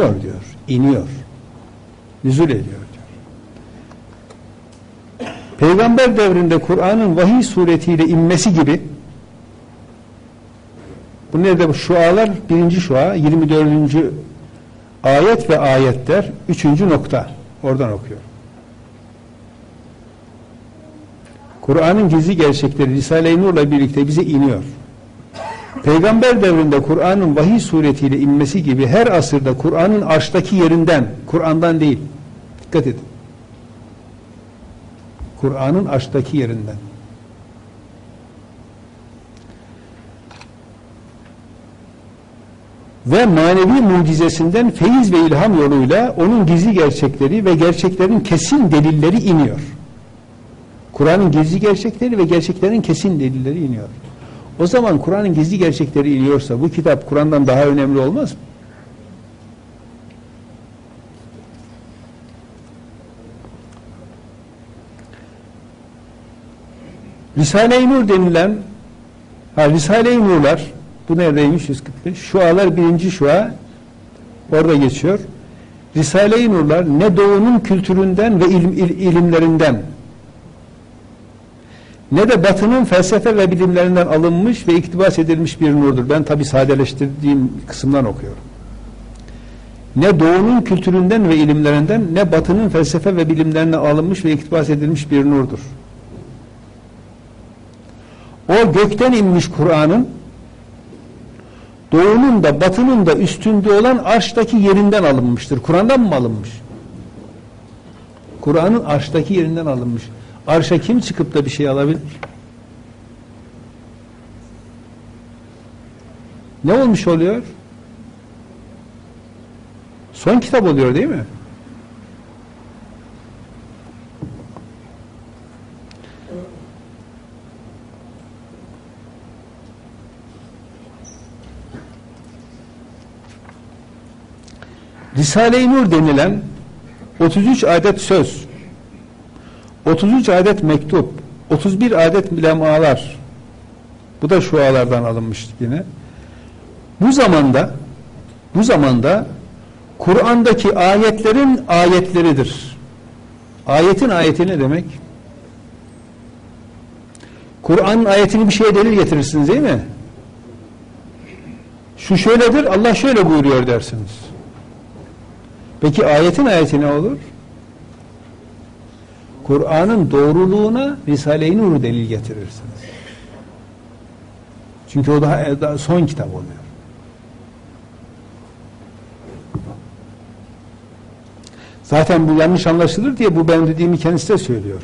diyor, iniyor. Nüzul ediyor diyor. Peygamber devrinde Kur'an'ın vahiy suretiyle inmesi gibi bu nerede bu şualar? Birinci şua, 24. ayet ve ayetler, üçüncü nokta. Oradan okuyor. Kur'an'ın gizli gerçekleri Risale-i Nur'la birlikte bize iniyor. Peygamber devrinde Kur'an'ın vahiy suretiyle inmesi gibi her asırda Kur'an'ın arştaki yerinden, Kur'an'dan değil. Dikkat edin. Kur'an'ın arştaki yerinden. Ve manevi mucizesinden feyiz ve ilham yoluyla onun gizli gerçekleri ve gerçeklerin kesin delilleri iniyor. Kur'an'ın gizli gerçekleri ve gerçeklerin kesin delilleri iniyor. O zaman Kur'an'ın gizli gerçekleri iniyorsa bu kitap Kur'an'dan daha önemli olmaz mı? Risale-i Nur denilen ha, Risale-i Nurlar bu neredeymiş? 145 şualar birinci şua. Orada geçiyor. Risale-i Nurlar ne doğunun kültüründen ve ilim, il, ilimlerinden ne de batının felsefe ve bilimlerinden alınmış ve iktibas edilmiş bir nurdur. Ben tabi sadeleştirdiğim kısımdan okuyorum. Ne doğunun kültüründen ve ilimlerinden ne batının felsefe ve bilimlerinden alınmış ve iktibas edilmiş bir nurdur. O gökten inmiş Kur'an'ın doğunun da batının da üstünde olan arştaki yerinden alınmıştır. Kur'an'dan mı alınmış? Kur'an'ın arştaki yerinden alınmış. Arşa kim çıkıp da bir şey alabilir? Ne olmuş oluyor? Son kitap oluyor değil mi? Risale-i Nur denilen 33 adet söz 33 adet mektup, 31 adet lemalar. Bu da şualardan alınmış yine. Bu zamanda bu zamanda Kur'an'daki ayetlerin ayetleridir. Ayetin ayeti ne demek? Kur'an'ın ayetini bir şeye delil getirirsiniz değil mi? Şu şöyledir, Allah şöyle buyuruyor dersiniz. Peki ayetin ayeti ne olur? Kur'an'ın doğruluğuna Risale-i Nur'u delil getirirsiniz. Çünkü o daha, daha son kitap oluyor. Zaten bu yanlış anlaşılır diye bu ben dediğimi kendisi de söylüyor.